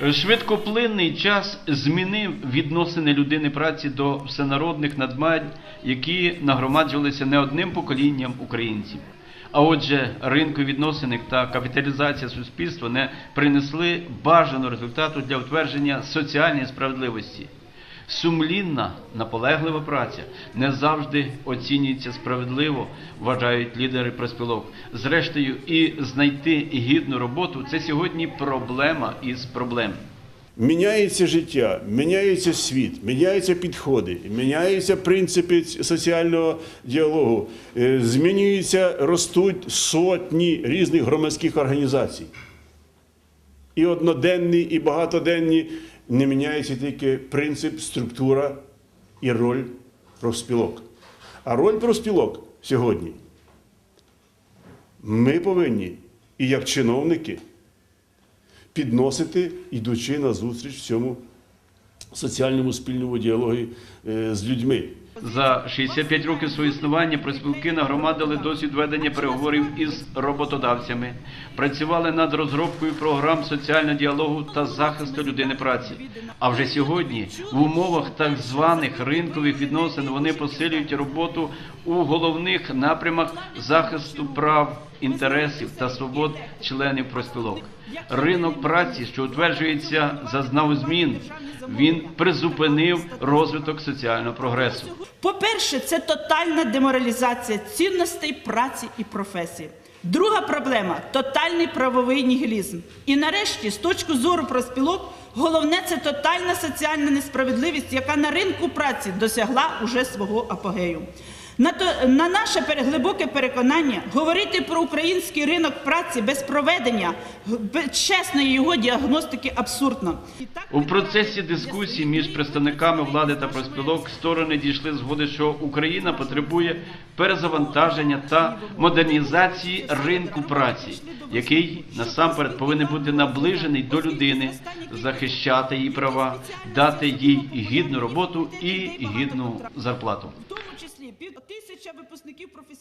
Швидкоплинний час змінив відносини людини праці до всенародних надмань, які нагромаджувалися не одним поколінням українців. А отже, ринкові відносини та капіталізація суспільства не принесли бажаного результату для утвердження соціальної справедливості. Сумлінна, наполеглива праця не завжди оцінюється справедливо, вважають лідери проспілок. Зрештою, і знайти гідну роботу це сьогодні проблема із проблем. Міняється життя, міняється світ, міняються підходи, міняються принципи соціального діалогу, е, змінюються, ростуть сотні різних громадських організацій. І одноденні, і багатоденні не міняється тільки принцип, структура і роль профспілок. А роль профспілок сьогодні ми повинні, і як чиновники, підносити, йдучи на зустріч в цьому соціальному спільному діалогі е, з людьми. За 65 років свого існування профспілки нагромадили досвід ведення переговорів із роботодавцями, працювали над розробкою програм соціального діалогу та захисту людини праці. А вже сьогодні, в умовах так званих ринкових відносин, вони посилюють роботу у головних напрямах захисту прав, інтересів та свобод членів профспілок. Ринок праці, що утверджується, зазнав змін. Він призупинив розвиток соціального прогресу. По-перше, це тотальна деморалізація цінностей праці і професії. Друга проблема тотальний правовий нігілізм. І нарешті, з точки зору проспілок, головне це тотальна соціальна несправедливість, яка на ринку праці досягла уже свого апогею. На, то, на наше переглибоке переконання говорити про український ринок праці без проведення без чесної його діагностики абсурдно. У процесі дискусії між представниками влади та профспілок сторони дійшли згоди, що Україна потребує перезавантаження та модернізації ринку праці, який насамперед повинен бути наближений до людини, захищати її права, дати їй гідну роботу і гідну зарплату. Пів тисяча випускників професійних